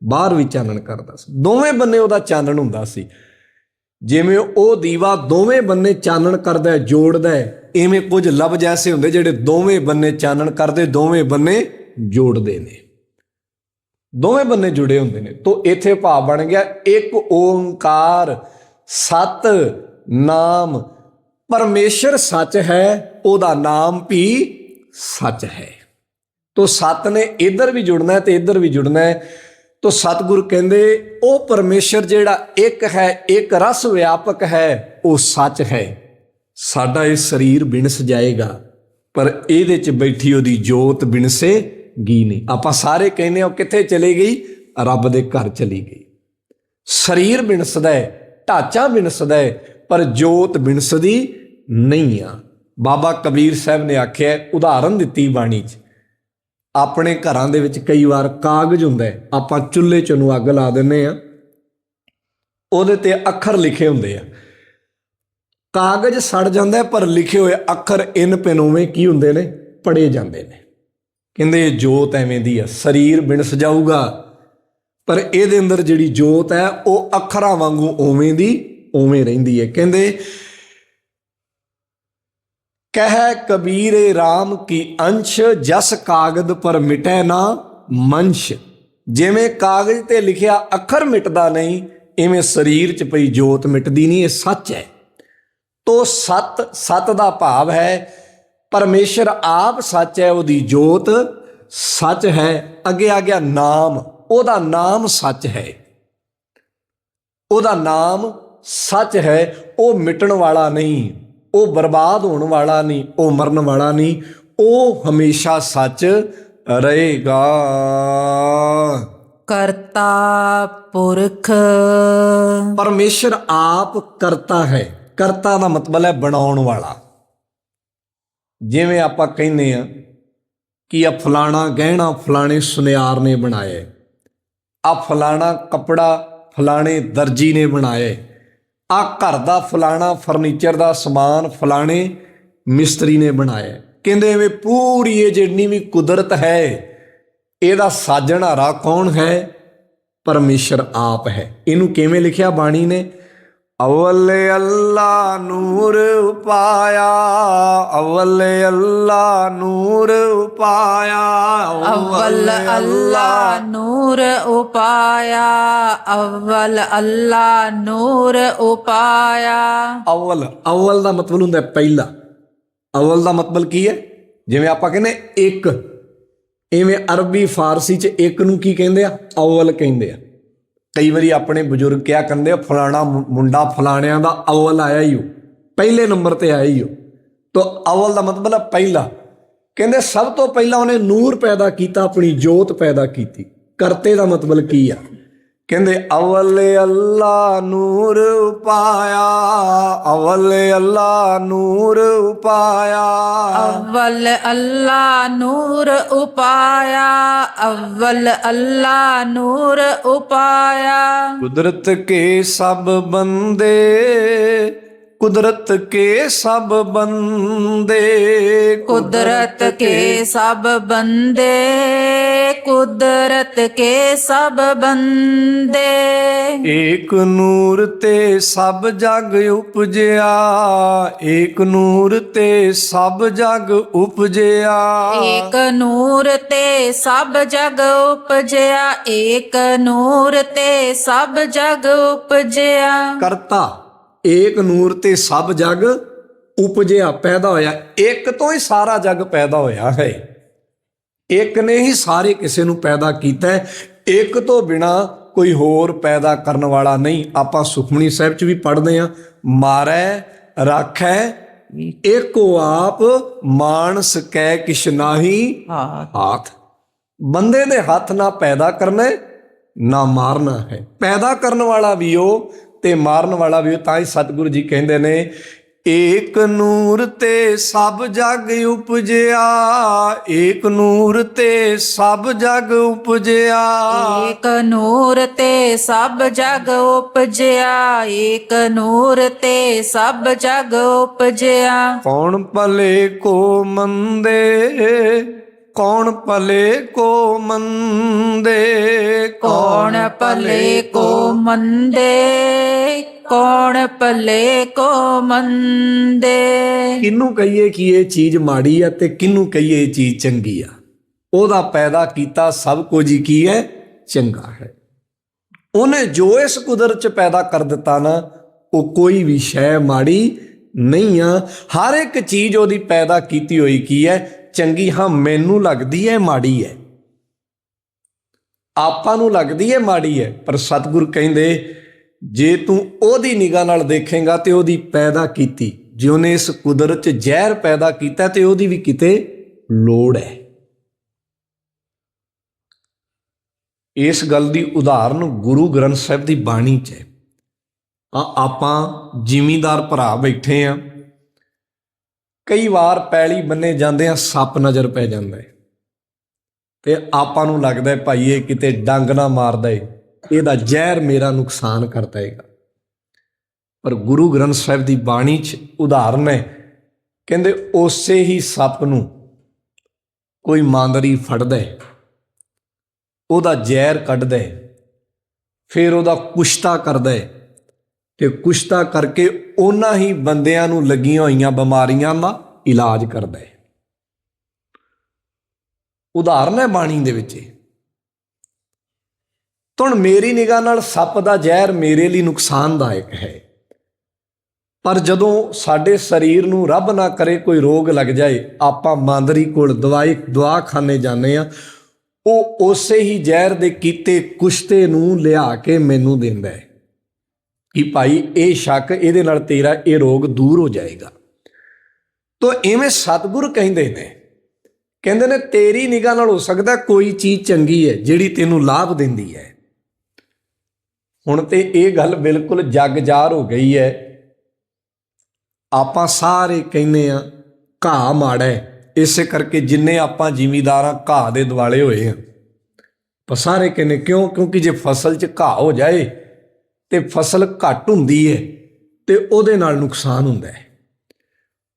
ਬਾਹਰ ਵੀ ਚਾਨਣ ਕਰਦਾ ਸੀ। ਦੋਵੇਂ ਬੰਨੇ ਉਹਦਾ ਚਾਨਣ ਹੁੰਦਾ ਸੀ। ਜਿਵੇਂ ਉਹ ਦੀਵਾ ਦੋਵੇਂ ਬੰਨੇ ਚਾਨਣ ਕਰਦਾ ਜੋੜਦਾ ਹੈ, ਐਵੇਂ ਕੁਝ ਲਫ਼ਜ਼ ਐਸੇ ਹੁੰਦੇ ਜਿਹੜੇ ਦੋਵੇਂ ਬੰਨੇ ਚਾਨਣ ਕਰਦੇ, ਦੋਵੇਂ ਬੰਨੇ ਜੋੜਦੇ ਨੇ। ਦੋਵੇਂ ਬੰਨੇ ਜੁੜੇ ਹੁੰਦੇ ਨੇ। ਤੋਂ ਇੱਥੇ ਭਾਵ ਬਣ ਗਿਆ, ਇੱਕ ਓੰਕਾਰ, ਸਤ, ਨਾਮ ਪਰਮੇਸ਼ਰ ਸੱਚ ਹੈ, ਉਹਦਾ ਨਾਮ ਵੀ ਸੱਚ ਹੈ। ਤੋ ਸਤ ਨੇ ਇੱਧਰ ਵੀ ਜੁੜਨਾ ਤੇ ਇੱਧਰ ਵੀ ਜੁੜਨਾ ਹੈ। ਤੋ ਸਤਿਗੁਰ ਕਹਿੰਦੇ, ਉਹ ਪਰਮੇਸ਼ਰ ਜਿਹੜਾ ਇੱਕ ਹੈ, ਇੱਕ ਰਸ ਵਿਆਪਕ ਹੈ, ਉਹ ਸੱਚ ਹੈ। ਸਾਡਾ ਇਹ ਸਰੀਰ ਬਿਨਸ ਜਾਏਗਾ, ਪਰ ਇਹਦੇ ਚ ਬੈਠੀ ਉਹਦੀ ਜੋਤ ਬਿਨਸੇ ਗੀ ਨਹੀਂ। ਆਪਾਂ ਸਾਰੇ ਕਹਿੰਦੇ ਹਾਂ, ਉਹ ਕਿੱਥੇ ਚਲੇ ਗਈ? ਰੱਬ ਦੇ ਘਰ ਚਲੀ ਗਈ। ਸਰੀਰ ਬਿਨਸਦਾ ਹੈ, ਢਾਂਚਾ ਬਿਨਸਦਾ ਹੈ ਪਰ ਜੋਤ ਬਿਨਸਦੀ ਨਹੀਂ ਆ। ਬਾਬਾ ਕਬੀਰ ਸਾਹਿਬ ਨੇ ਆਖਿਆ, ਉਦਾਹਰਨ ਦਿੱਤੀ ਬਾਣੀ 'ਚ। ਆਪਣੇ ਘਰਾਂ ਦੇ ਵਿੱਚ ਕਈ ਵਾਰ ਕਾਗਜ਼ ਹੁੰਦਾ ਹੈ, ਆਪਾਂ ਚੁੱਲ੍ਹੇ 'ਚ ਨੂੰ ਅੱਗ ਲਾ ਦਿੰਨੇ ਆ ਉਹਦੇ ਤੇ ਅੱਖਰ ਲਿਖੇ ਹੁੰਦੇ ਆ। ਕਾਗਜ਼ ਸੜ ਜਾਂਦਾ ਪਰ ਲਿਖੇ ਹੋਏ ਅੱਖਰ ਇਨ ਪਿਨੋਵੇਂ ਕੀ ਹੁੰਦੇ ਨੇ? ਪੜੇ ਜਾਂਦੇ ਨੇ। ਕਹਿੰਦੇ ਜੋਤ ਐਵੇਂ ਦੀ ਆ, ਸਰੀਰ ਬਿਨਸ ਜਾਊਗਾ ਪਰ ਇਹਦੇ ਅੰਦਰ ਜਿਹੜੀ ਜੋਤ ਹੈ, ਉਹ ਅੱਖਰਾਂ ਵਾਂਗੂ ਉਵੇਂ ਦੀ ਉਵੇਂ ਰਹਿੰਦੀ ਹੈ। ਕਹਿੰਦੇ, ਕਹਿ ਕਬੀਰੇ RAM ਕੀ ਅੰਸ਼, ਜਸ ਕਾਗਦ ਪਰ ਮਿਟੈ ਨਾ ਮੰਸ਼। ਜਿਵੇਂ ਕਾਗਜ਼ ਤੇ ਲਿਖਿਆ ਅੱਖਰ ਮਿਟਦਾ ਨਹੀਂ, ਇਵੇਂ ਸਰੀਰ 'ਚ ਪਈ ਜੋਤ ਮਿਟਦੀ ਨਹੀਂ, ਇਹ ਸੱਚ ਹੈ। ਤੋ ਸਤ ਸਤ ਦਾ ਭਾਵ ਹੈ, ਪਰਮੇਸ਼ਰ ਆਪ ਸੱਚ ਹੈ, ਉਹਦੀ ਜੋਤ ਸੱਚ ਹੈ, ਅੱਗੇ ਆ ਗਿਆ ਨਾਮ, ਉਹਦਾ ਨਾਮ ਸੱਚ ਹੈ। ਉਹਦਾ ਨਾਮ ਸੱਚ ਹੈ ਉਹ ਮਿਟਣ ਵਾਲਾ ਨਹੀਂ ਉਹ ਬਰਬਾਦ ਹੋਣ ਵਾਲਾ ਨਹੀਂ ਉਹ ਮਰਨ ਵਾਲਾ ਨਹੀਂ ਉਹ ਹਮੇਸ਼ਾ ਸੱਚ ਰਹੇਗਾ ਕਰਤਾ ਪੁਰਖ ਪਰਮੇਸ਼ਰ ਆਪ ਕਰਤਾ ਹੈ ਕਰਤਾ ਦਾ ਮਤਲਬ ਹੈ ਬਣਾਉਣ ਵਾਲਾ ਜਿਵੇਂ ਆਪਾਂ ਕਹਿੰਦੇ ਆ ਕਿ ਆ ਫਲਾਣਾ ਗਹਿਣਾ ਫਲਾਣੇ ਸੁਨਿਆਰ ਨੇ ਬਣਾਇਆ। ਆ ਫਲਾਣਾ ਕੱਪੜਾ ਫਲਾਣੇ ਦਰਜੀ ਨੇ ਬਣਾਇਆ। ਆ ਘਰ ਦਾ ਫਲਾਣਾ ਫਰਨੀਚਰ ਦਾ ਸਮਾਨ ਫਲਾਣੇ ਮਿਸਤਰੀ ਨੇ ਬਣਾਇਆ। ਕਹਿੰਦੇ ਐਵੇਂ ਪੂਰੀ ਇਹ ਜਿੰਨੀ ਵੀ ਕੁਦਰਤ ਹੈ, ਇਹਦਾ ਸਾਜਣਹਾਰਾ ਕੌਣ ਹੈ? ਪਰਮੇਸ਼ਰ ਆਪ ਹੈ। ਇਹਨੂੰ ਕਿਵੇਂ ਲਿਖਿਆ ਬਾਣੀ ਨੇ? ਅਵਲ ਅੱਲਾ ਨੂਰ ਉਪਾਇਆ ਅਵਲ ਅੱਲਾ ਨੂਰ ਉਪਾਇਆ ਅਵਲ ਅੱਲਾ ਨੂਰ ਉਪਾਇਆ ਅਵਲ ਅੱਲਾ ਨੂਰ ਉਪਾਇਆ। ਅਵਲ ਅਵਲ ਦਾ ਮਤਲਬ ਹੁੰਦਾ ਹੈ ਪਹਿਲਾ। ਅਵਲ ਦਾ ਮਤਲਬ ਕੀ ਹੈ? ਜਿਵੇਂ ਆਪਾਂ ਕਹਿੰਦੇ ਇੱਕ। ਐਵੇਂ ਅਰਬੀ ਫਾਰਸੀ ਚ ਇੱਕ ਨੂੰ ਕੀ ਕਹਿੰਦੇ ਆ? ਅਵਲ ਕਹਿੰਦੇ ਆ। ਕਈ ਵਾਰੀ ਆਪਣੇ ਬਜ਼ੁਰਗ ਕਿਆ ਕਹਿੰਦੇ ਆ, ਫਲਾਣਾ ਮੁੰਡਾ ਫਲਾਣਿਆਂ ਦਾ ਅਵਲ ਆਇਆ ਹੀ ਹੋ ਪਹਿਲੇ ਨੰਬਰ ਤੇ ਆਇਆ ਹੀ ਹੋ ਤੋ ਅਵਲ ਦਾ ਮਤਲਬ ਹੈ ਪਹਿਲਾ। ਕਹਿੰਦੇ ਸਭ ਤੋਂ ਪਹਿਲਾਂ ਉਹਨੇ ਨੂਰ ਪੈਦਾ ਕੀਤਾ ਆਪਣੀ ਜੋਤ ਪੈਦਾ ਕੀਤੀ। ਕਰਤੇ ਦਾ ਮਤਲਬ ਕੀ ਆ? ਕਹਿੰਦੇ ਅਵਲ ਅੱਲਾ ਨੂਰ ਉਪਾਇਆ ਅਵਲ ਅੱਲਾ ਨੂਰ ਉਪਾਇਆ ਅਵਲ ਅੱਲਾ ਨੂਰ ਉਪਾਇਆ ਅਵਲ ਅੱਲਾ ਨੂਰ ਉਪਾਇਆ। ਕੁਦਰਤ ਕੇ ਸਭ ਬੰਦੇ ਕੁਦਰਤ ਕੇ ਸਭ ਬੰਦੇ ਕੁਦਰਤ ਕੇ ਸਭ ਬੰਦੇ ਕੁਦਰਤ ਕੇ ਸਭ ਬੰਦੇ। ਏਕ ਨੂਰ ਤੇ ਸਭ ਜਗ ਉਪਜਿਆ ਏਕ ਨੂਰ ਤੇ ਸਭ ਜਗ ਉਪਜਿਆ। ਏਕ ਨੂਰ ਤੇ ਸਭ ਜਗ ਉਪਜਿਆ ਏਕ ਨੂਰ ਤੇ ਸਭ ਜਗ ਉਪਜਿਆ। ਕਰਤਾ। ਏਕ ਨੂਰ ਤੇ ਸਭ ਜਗ ਉਪਜਿਆ ਪੈਦਾ ਹੋਇਆ। ਇੱਕ ਤੋਂ ਹੀ ਸਾਰਾ ਜਗ ਪੈਦਾ ਹੋਇਆ ਹੈ। ਇੱਕ ਨੇ ਹੀ ਸਾਰੇ ਕਿਸੇ ਨੂੰ ਪੈਦਾ ਕੀਤਾ ਹੈ। ਇੱਕ ਤੋਂ ਬਿਨਾ ਕੋਈ ਹੋਰ ਪੈਦਾ ਕਰਨ ਵਾਲਾ ਨਹੀਂ। ਆਪਾਂ ਸੁਖਮਨੀ ਸਾਹਿਬ ਚ ਵੀ ਪੜ੍ਹਦੇ ਆ ਮਾਰੈ ਰਾਖੈ ਏਕੋ ਆਪ ਮਾਨਸ ਕੈ ਕਿਛ ਨਾਹੀ ਹਾਥ। ਬੰਦੇ ਦੇ ਹੱਥ ਨਾ ਪੈਦਾ ਕਰਨਾ ਨਾ ਮਾਰਨਾ ਹੈ। ਪੈਦਾ ਕਰਨ ਵਾਲਾ ਵੀ ਉਹ ਤੇ ਮਾਰਨ ਵਾਲਾ ਵੀ ਤਾਂ ਹੀ ਸਤਿਗੁਰੂ ਜੀ ਕਹਿੰਦੇ ਨੇ ਏਕ ਨੂਰ ਤੇ ਸਭ ਜਗ ਉਪਜਿਆ ਏਕ ਨੂਰ ਤੇ ਸਭ ਜਗ ਉਪਜਿਆ। ਏਕ ਨੂਰ ਤੇ ਸਭ ਜਗ ਉਪਜਿਆ ਏਕ ਨੂਰ ਤੇ ਸਭ ਜਗ ਉਪਜਿਆ। ਕੌਣ ਭਲੇ ਕੋ ਮੰਦੇ ਕੌਣ ਭਲੇ ਕੋ ਮੰਦੇ? ਕੌਣ ਭਲੇ ਕੋ ਮੰਦੇ? ਕੌਣ ਭਲੇ ਕੋ ਮੰਦੇ? ਕਿਹਨੂੰ ਕਹੀਏ ਕਿ ਇਹ ਚੀਜ਼ ਮਾੜੀ ਆ ਤੇ ਕਿਹਨੂੰ ਕਹੀਏ ਇਹ ਚੀਜ਼ ਚੰਗੀ ਆ? ਉਹਦਾ ਪੈਦਾ ਕੀਤਾ ਸਭ ਕੁਝ ਹੀ ਕੀ ਹੈ? ਚੰਗਾ ਹੈ। ਉਹਨੇ ਜੋ ਇਸ ਕੁਦਰਤ ਚ ਪੈਦਾ ਕਰ ਦਿੱਤਾ ਨਾ ਉਹ ਕੋਈ ਵੀ ਸ਼ੈ ਮਾੜੀ ਨਹੀਂ ਆ। ਹਰ ਇੱਕ ਚੀਜ਼ ਉਹਦੀ ਪੈਦਾ ਕੀਤੀ ਹੋਈ ਕੀ ਹੈ? ਚੰਗੀ, ਹਾਂ, ਮੈਨੂੰ ਲੱਗਦੀ ਹੈ ਮਾੜੀ ਹੈ ਆਪਾਂ ਨੂੰ ਲੱਗਦੀ ਹੈ ਮਾੜੀ ਹੈ ਪਰ ਸਤਿਗੁਰ ਕਹਿੰਦੇ, ਜੇ ਤੂੰ ਉਹਦੀ ਨਿਗਾਹ ਨਾਲ ਦੇਖੇਗਾ ਤੇ ਉਹਦੀ ਪੈਦਾ ਕੀਤੀ, ਜੇ ਉਹਨੇ ਇਸ ਕੁਦਰਤ 'ਚ ਜ਼ਹਿਰ ਪੈਦਾ ਕੀਤਾ ਤੇ ਉਹਦੀ ਵੀ ਕਿਤੇ ਲੋੜ ਹੈ ਇਸ ਗੱਲ ਦੀ ਉਦਾਹਰਨ ਗੁਰੂ ਗ੍ਰੰਥ ਸਾਹਿਬ ਦੀ ਬਾਣੀ 'ਚ ਹੈ ਆਪਾਂ ਜ਼ਿਮੀਂਦਾਰ ਭਰਾ ਬੈਠੇ ਆ ਕਈ ਵਾਰ ਪੈਲੀ ਬੰਨੇ ਜਾਂਦੇ ਆ ਸੱਪ ਨਜ਼ਰ ਪੈ ਜਾਂਦਾ ਹੈ। ਤੇ ਆਪਾਂ ਨੂੰ ਲੱਗਦਾ ਹੈ ਭਾਈ ਇਹ ਕਿਤੇ ਡੰਗ ਨਾ ਮਾਰਦਾ ਏ, ਇਹਦਾ ਜ਼ਹਿਰ ਮੇਰਾ ਨੁਕਸਾਨ ਕਰਦਾ ਹੈਗਾ ਪਰ ਗੁਰੂ ਗ੍ਰੰਥ ਸਾਹਿਬ ਦੀ ਬਾਣੀ 'ਚ ਉਦਾਹਰਨ ਹੈ, ਕਹਿੰਦੇ ਉਸੇ ਹੀ ਸੱਪ ਨੂੰ ਕੋਈ ਮਾਂਦਰੀ ਫੜਦਾ ਹੈ ਉਹਦਾ ਜ਼ਹਿਰ ਕੱਢਦਾ ਹੈ ਫਿਰ ਉਹਦਾ ਕੁਸ਼ਤਾ ਕਰਦਾ ਹੈ ਤੇ ਕੁਸ਼ਤਾ ਕਰਕੇ ਉਹਨਾਂ ਹੀ ਬੰਦਿਆਂ ਨੂੰ ਲੱਗੀਆਂ ਹੋਈਆਂ ਬਿਮਾਰੀਆਂ ਦਾ ਇਲਾਜ ਕਰਦਾ ਹੈ। ਉਦਾਹਰਨ ਹੈ ਬਾਣੀ ਦੇ ਵਿੱਚ। ਇਹ ਹੁਣ ਮੇਰੀ ਨਿਗਾਹ ਨਾਲ ਸੱਪ ਦਾ ਜ਼ਹਿਰ ਮੇਰੇ ਲਈ ਨੁਕਸਾਨਦਾਇਕ ਹੈ। ਪਰ ਜਦੋਂ ਸਾਡੇ ਸਰੀਰ ਨੂੰ ਰੱਬ ਨਾ ਕਰੇ ਕੋਈ ਰੋਗ ਲੱਗ ਜਾਏ, ਆਪਾਂ ਮਾਂਦਰੀ ਕੋਲ ਦਵਾਈ ਦਵਾ ਦਵਾਖਾਨੇ ਜਾਂਦੇ ਆ ਉਹ ਉਸੇ ਹੀ ਜ਼ਹਿਰ ਦੇ ਕੀਤੇ ਕੁਸ਼ਤੇ ਨੂੰ ਲਿਆ ਕੇ ਮੈਨੂੰ ਦਿੰਦਾ ਹੈ। ਕਿ ਭਾਈ ਇਹ ਸ਼ੱਕ ਇਹਦੇ ਨਾਲ ਤੇਰਾ ਇਹ ਰੋਗ ਦੂਰ ਹੋ ਜਾਏਗਾ। ਤੋ ਐਵੇਂ ਸਤਿਗੁਰ ਕਹਿੰਦੇ ਨੇ ਕਹਿੰਦੇ ਨੇ ਤੇਰੀ ਨਿਗਾਹ ਨਾਲ ਹੋ ਸਕਦਾ ਕੋਈ ਚੀਜ਼ ਚੰਗੀ ਹੈ ਜਿਹੜੀ ਤੈਨੂੰ ਲਾਭ ਦਿੰਦੀ ਹੈ। ਹੁਣ ਤੇ ਇਹ ਗੱਲ ਬਿਲਕੁਲ ਜਗਜ਼ਾਰ ਹੋ ਗਈ ਹੈ। ਆਪਾਂ ਸਾਰੇ ਕਹਿੰਦੇ ਆ ਘਾਹ ਮਾੜਾ ਹੈ। ਇਸੇ ਕਰਕੇ ਜਿੰਨੇ ਆਪਾਂ ਜ਼ਿਮੀਦਾਰਾਂ ਘਾਹ ਦੇ ਦਿਵਾਲੇ ਹੋਏ ਆ ਪਰ ਸਾਰੇ ਕਹਿੰਦੇ ਕਿਉਂ? ਕਿਉਂਕਿ ਜੇ ਫਸਲ 'ਚ ਘਾਹ ਹੋ ਜਾਏ ਤੇ ਫਸਲ ਘੱਟ ਹੁੰਦੀ ਹੈ ਤੇ ਉਹਦੇ ਨਾਲ ਨੁਕਸਾਨ ਹੁੰਦਾ ਹੈ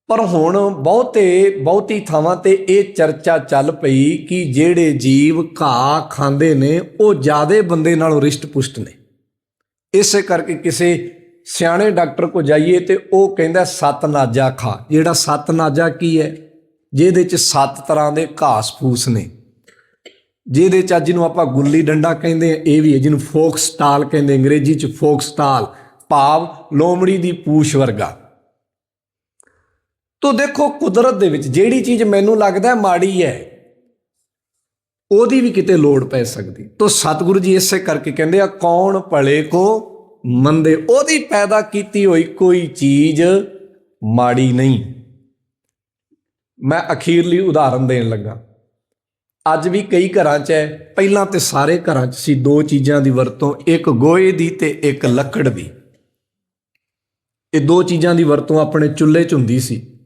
ਪਰ ਹੁਣ ਬਹੁਤੇ, ਬਹੁਤੀ ਥਾਵਾਂ ਤੇ ਇਹ ਚਰਚਾ ਚੱਲ ਪਈ ਕਿ ਜਿਹੜੇ ਜੀਵ ਘਾਹ ਖਾਂਦੇ ਨੇ, ਉਹ ਜਿਆਦੇ ਬੰਦੇ ਨਾਲੋਂ ਰਿਸ਼ਟ-ਪੁਸ਼ਟ ਨੇ। ਇਸੇ ਕਰਕੇ ਕਿਸੇ ਸਿਆਣੇ ਡਾਕਟਰ ਕੋ ਜਾਈਏ ਤੇ ਉਹ ਕਹਿੰਦਾ ਸੱਤ ਨਾਜਾ ਖਾ। ਜਿਹੜਾ ਸੱਤ ਨਾਜਾ ਕੀ ਹੈ ਜਿਹਦੇ ਚ ਸੱਤ ਤਰ੍ਹਾਂ ਦੇ ਘਾਸ ਫੂਸ ਨੇ। ਜਿਹਦੇ ਚ ਅੱਜ ਨੂੰ ਆਪਾਂ ਗੁੱਲੀ ਡੰਡਾ ਕਹਿੰਦੇ ਆ, ਇਹ ਵੀ ਹੈ, ਜਿਹਨੂੰ ਫੋਕ ਸਟਾਲ ਕਹਿੰਦੇ ਅੰਗਰੇਜ਼ੀ ਚ ਫੋਕ ਸਟਾਲ, ਭਾਵ ਲੋਮੜੀ ਦੀ ਪੂਛ ਵਰਗਾ। ਤੋ ਦੇਖੋ ਕੁਦਰਤ ਦੇ ਵਿੱਚ ਜਿਹੜੀ ਚੀਜ਼ ਮੈਨੂੰ ਲੱਗਦਾ ਮਾੜੀ ਹੈ, ਉਹਦੀ ਵੀ ਕਿਤੇ ਲੋੜ ਪੈ ਸਕਦੀ। ਤੋ ਸਤਿਗੁਰੂ ਜੀ ਇਸੇ ਕਰਕੇ ਕਹਿੰਦੇ ਆ, ਕੌਣ ਭਲੇ ਕੋ ਮੰਦੇ? ਉਹਦੀ ਪੈਦਾ ਕੀਤੀ ਹੋਈ ਕੋਈ ਚੀਜ਼ ਮਾੜੀ ਨਹੀਂ। ਮੈਂ ਅਖੀਰਲੀ ਉਦਾਹਰਨ ਦੇਣ ਲੱਗਾ। ਅੱਜ ਵੀ ਕਈ ਘਰਾਂ 'ਚ ਹੈ। ਪਹਿਲਾਂ ਤੇ ਸਾਰੇ ਘਰਾਂ 'ਚ ਸੀ ਦੋ ਚੀਜ਼ਾਂ ਦੀ ਵਰਤੋਂ, ਇੱਕ ਗੋਹੇ ਦੀ ਤੇ ਇੱਕ ਲੱਕੜ ਦੀ। ਇਹ ਦੋ ਚੀਜ਼ਾਂ ਦੀ ਵਰਤੋਂ ਆਪਣੇ ਚੁੱਲ੍ਹੇ 'ਚ ਹੁੰਦੀ ਸੀ।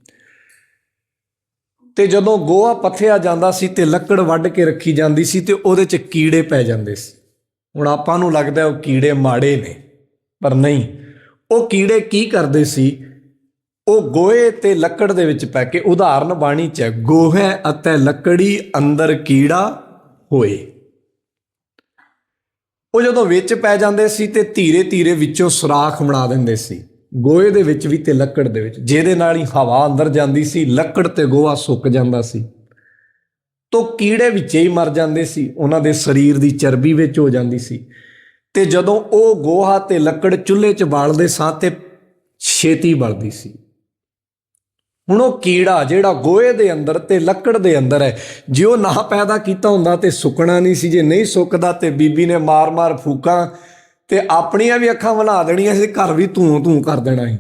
ਤੇ ਜਦੋਂ ਗੋਹਾ ਪੱਥਿਆ ਜਾਂਦਾ ਸੀ ਤੇ ਲੱਕੜ ਵੱਢ ਕੇ ਰੱਖੀ ਜਾਂਦੀ ਸੀ ਤੇ ਉਹਦੇ 'ਚ ਕੀੜੇ ਪੈ ਜਾਂਦੇ ਸੀ। ਹੁਣ ਆਪਾਂ ਨੂੰ ਲੱਗਦਾ ਉਹ ਕੀੜੇ ਮਾੜੇ ਨੇ, ਪਰ ਨਹੀਂ। ਉਹ ਕੀੜੇ ਕੀ ਕਰਦੇ ਸੀ? ਉਹ ਗੋਹੇ ਤੇ ਲੱਕੜ ਦੇ ਵਿੱਚ ਪੈ ਕੇ ਉਦਾਹਰਨ ਬਾਣੀ 'ਚ ਹੈ, ਗੋਹੇ ਅਤੇ ਲੱਕੜੀ ਅੰਦਰ ਕੀੜਾ ਹੋਏ। ਉਹ ਜਦੋਂ ਵਿੱਚ ਪੈ ਜਾਂਦੇ ਸੀ ਤੇ ਧੀਰੇ ਧੀਰੇ ਵਿੱਚੋਂ ਸੁਰਾਖ ਬਣਾ ਦਿੰਦੇ ਸੀ। ਗੋਹੇ ਦੇ ਵਿੱਚ ਵੀ ਤੇ ਲੱਕੜ ਦੇ ਵਿੱਚ। ਜਿਹਦੇ ਨਾਲ ਹੀ ਹਵਾ ਅੰਦਰ ਜਾਂਦੀ ਸੀ ਲੱਕੜ ਤੇ ਗੋਹਾ ਸੁੱਕ ਜਾਂਦਾ ਸੀ। ਤੋ ਕੀੜੇ ਵਿੱਚ ਹੀ ਮਰ ਜਾਂਦੇ ਸੀ। ਉਹਨਾਂ ਦੇ ਸਰੀਰ ਦੀ ਚਰਬੀ ਵਿੱਚ ਹੋ ਜਾਂਦੀ ਸੀ। ਤੇ ਜਦੋਂ ਉਹ ਗੋਹਾ ਤੇ ਲੱਕੜ ਚੁੱਲ੍ਹੇ 'ਚ ਬਾਲਦੇ ਸਾਂ ਤੇ ਛੇਤੀ ਬਲਦੀ ਸੀ। ਹੁਣ ਉਹ ਕੀੜਾ ਜਿਹੜਾ ਗੋਹੇ ਦੇ ਅੰਦਰ ਤੇ ਲੱਕੜ ਦੇ ਅੰਦਰ ਹੈ। ਜੇ ਉਹ ਨਾ ਪੈਦਾ ਕੀਤਾ ਹੁੰਦਾ ਤੇ ਸੁੱਕਣਾ ਨਹੀਂ ਸੀ, ਜੇ ਨਹੀਂ ਸੁੱਕਦਾ ਤੇ ਬੀਬੀ ਨੇ ਮਾਰ-ਮਾਰ ਫੂਕਾਂ ਤੇ ਆਪਣੀਆਂ ਵੀ ਅੱਖਾਂ ਵਲਾ ਦੇਣੀਆਂ ਸੀ, ਘਰ ਵੀ ਧੂੰ ਧੂੰ ਕਰ ਦੇਣਾ ਸੀ।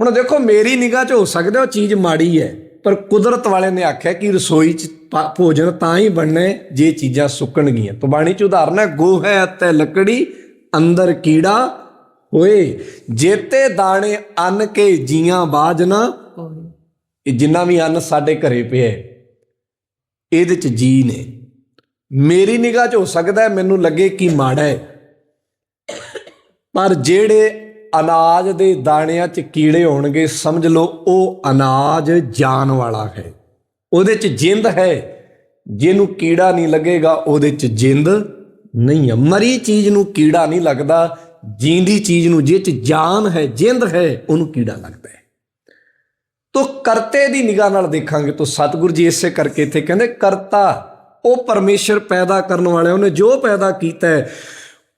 ਹੁਣ ਦੇਖੋ, ਮੇਰੀ ਨਿਗਾਹ 'ਚ ਹੋ ਸਕਦਾ ਉਹ ਚੀਜ਼ ਮਾੜੀ ਹੈ, ਪਰ ਕੁਦਰਤ ਵਾਲੇ ਨੇ ਆਖਿਆ ਕਿ ਰਸੋਈ 'ਚ ਭੋਜਨ ਤਾਂ ਹੀ ਬਣਨਾ ਹੈ, ਜੇ ਚੀਜ਼ਾਂ ਸੁੱਕਣਗੀਆਂ। ਤਾਂ ਬਾਣੀ 'ਚ ਉਦਾਹਰਨ ਹੈ, ਗੋਹੇ ਅਤੇ ਲੱਕੜੀ, ਅੰਦਰ ਕੀੜਾ ਹੋਏ ਜੇਤੇ ਦਾਣੇ ਅੰਨ ਕੇ ਜੀਆਂ ਬਾਜ ਨਾ। ਇਹ ਜਿੰਨਾ ਵੀ ਅੰਨ ਸਾਡੇ ਘਰੇ ਪਿਆ ਇਹਦੇ 'ਚ ਜੀ ਨੇ। ਮੇਰੀ ਨਿਗਾਹ 'ਚ ਹੋ ਸਕਦਾ ਹੈ ਮੈਨੂੰ ਲੱਗੇ ਕਿ ਮਾੜਾ ਹੈ। ਪਰ ਜਿਹੜੇ ਅਨਾਜ ਦੇ ਦਾਣਿਆਂ 'ਚ ਕੀੜੇ ਹੋਣਗੇ ਸਮਝ ਲਓ ਉਹ ਅਨਾਜ ਜਾਨ ਵਾਲਾ ਹੈ। ਉਹਦੇ 'ਚ ਜਿੰਦ ਹੈ ਜਿਹਨੂੰ ਕੀੜਾ ਨਹੀਂ ਲੱਗੇਗਾ ਉਹਦੇ 'ਚ ਜਿੰਦ ਨਹੀਂ ਹੈ। ਮਰੀ ਚੀਜ਼ ਨੂੰ ਕੀੜਾ ਨਹੀਂ ਲੱਗਦਾ ਜੀਂਦੀ ਚੀਜ਼ ਨੂੰ ਜਿਹ 'ਚ ਜਾਨ ਹੈ, ਜਿੰਦ ਹੈ, ਉਹਨੂੰ ਕੀੜਾ ਲੱਗਦਾ ਹੈ। ਤੋ ਕਰਤੇ ਦੀ ਨਿਗਾਹ ਨਾਲ ਦੇਖਾਂਗੇ ਤਾਂ ਸਤਿਗੁਰੂ ਜੀ ਇਸੇ ਕਰਕੇ ਇੱਥੇ ਕਹਿੰਦੇ, ਕਰਤਾ, ਉਹ ਪਰਮੇਸ਼ਰ ਪੈਦਾ ਕਰਨ ਵਾਲਾ ਉਹਨੇ ਜੋ ਪੈਦਾ ਕੀਤਾ ਹੈ,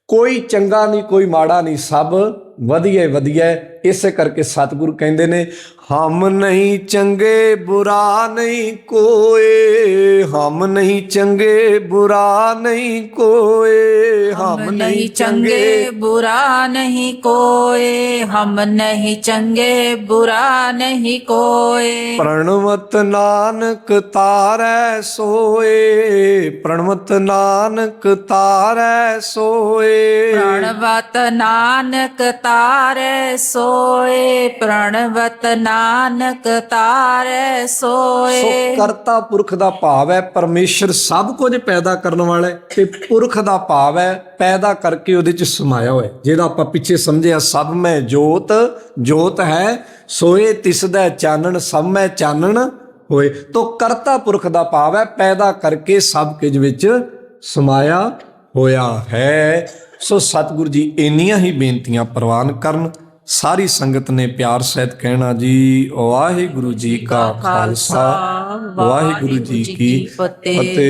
ਕੋਈ ਚੰਗਾ ਨਹੀਂ, ਕੋਈ ਮਾੜਾ ਨਹੀਂ, ਸਭ ਵਧੀਆ ਵਧੀਆ ਇਸੇ ਕਰਕੇ ਸਤਿਗੁਰੂ ਕਹਿੰਦੇ ਨੇ ਹਮ ਨਹੀਂ ਚੰਗੇ ਬੁਰਾ ਨਹੀਂ ਕੋਏ ਹਮ ਨਹੀਂ ਚੰਗੇ ਬੁਰਾ ਨਹੀਂ ਕੋਏ ਹਮ ਨਹੀਂ ਚੰਗੇ ਬੁਰਾ ਨਹੀਂ ਕੋਏ ਹਮ ਨਹੀਂ ਚੰਗੇ ਬੁਰਾ ਨਹੀਂ ਕੋਏ। ਪ੍ਰਣਵਤ ਨਾਨਕ ਤਾਰੈ ਸੋਏ ਪ੍ਰਣਵਤ ਨਾਨਕ ਤਾਰੈ ਸੋਏ। ਪ੍ਰਣਵਤ ਨਾਨਕ ਤਾਰੈ ਸੋਏ ਪ੍ਰਣਵਤ ਨਾਨਕ ਨਾਨਕ ਤਾਰੈ ਸੋਏ। ਸੋ ਕਰਤਾ ਪੁਰਖ ਦਾ ਭਾਵ ਹੈ ਪਰਮੇਸ਼ਰ ਸਭ ਕੁਝ ਪੈਦਾ ਕਰਨ ਵਾਲਾ ਹੈ ਤੇ ਪੁਰਖ ਦਾ ਭਾਵ ਹੈ ਪੈਦਾ ਕਰਕੇ ਉਹਦੇ ਚ ਸਮਾਇਆ ਹੋਇਆ ਜਿਹੜਾ ਆਪਾਂ ਪਿੱਛੇ ਸਮਝਿਆ, ਸਭ ਮੈਂ ਜੋਤ ਜੋਤ ਹੈ, ਸੋਏ ਤਿਸ ਦਾ ਚਾਨਣ, ਸਭ ਮੈਂ ਚਾਨਣ ਹੋਏ। ਤੋ ਕਰਤਾ ਪੁਰਖ ਦਾ ਭਾਵ ਹੈ ਪੈਦਾ ਕਰਕੇ ਸਭ ਕੁਝ ਵਿੱਚ ਸਮਾਇਆ ਹੋਇਆ ਹੈ। ਸੋ ਸਤਿਗੁਰੂ ਜੀ, ਇੰਨੀਆਂ ਹੀ ਬੇਨਤੀਆਂ ਪ੍ਰਵਾਨ ਕਰਨ। ਸਾਰੀ ਸੰਗਤ ਨੇ ਪਿਆਰ ਸਹਿਤ ਕਹਿਣਾ ਜੀ ਵਾਹਿਗੁਰੂ ਜੀ ਕਾ ਖਾਲਸਾ ਵਾਹਿਗੁਰੂ ਜੀ ਕੀ ਫਤਿਹ।